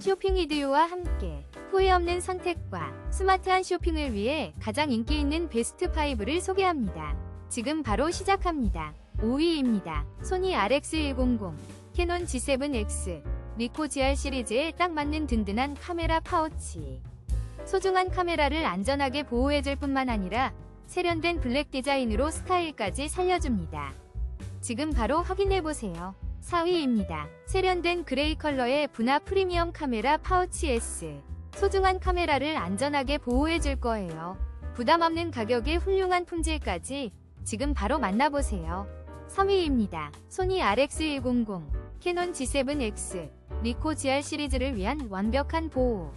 쇼핑 이디오와 함께 후회 없는 선택과 스마트한 쇼핑을 위해 가장 인기 있는 베스트 5를 소개합니다. 지금 바로 시작합니다. 5위입니다. 소니 RX100, 캐논 G7X, 리코 GR 시리즈에 딱 맞는 든든한 카메라 파우치. 소중한 카메라를 안전하게 보호해줄 뿐만 아니라 세련된 블랙 디자인으로 스타일까지 살려줍니다. 지금 바로 확인해보세요. 4위입니다. 세련된 그레이 컬러의 분화 프리미엄 카메라 파우치 S. 소중한 카메라를 안전하게 보호해줄 거예요. 부담 없는 가격에 훌륭한 품질까지 지금 바로 만나보세요. 3위입니다. 소니 RX100, 캐논 G7X, 리코 GR 시리즈를 위한 완벽한 보호.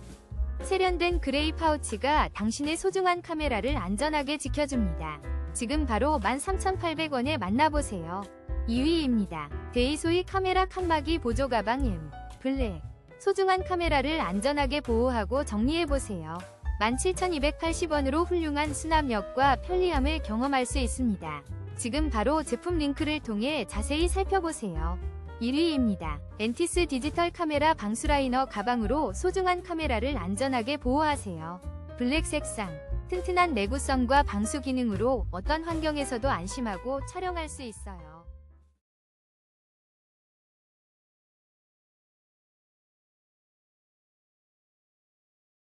세련된 그레이 파우치가 당신의 소중한 카메라를 안전하게 지켜줍니다. 지금 바로 13,800원에 만나보세요. 2위입니다. 데이소이 카메라 칸막이 보조 가방 M 블랙. 소중한 카메라를 안전하게 보호하고 정리해보세요. 17,280원으로 훌륭한 수납력과 편리함을 경험할 수 있습니다. 지금 바로 제품 링크를 통해 자세히 살펴보세요. 1위입니다. 엔티스 디지털 카메라 방수라이너 가방으로 소중한 카메라를 안전하게 보호하세요. 블랙 색상, 튼튼한 내구성과 방수 기능으로 어떤 환경에서도 안심하고 촬영할 수 있어요.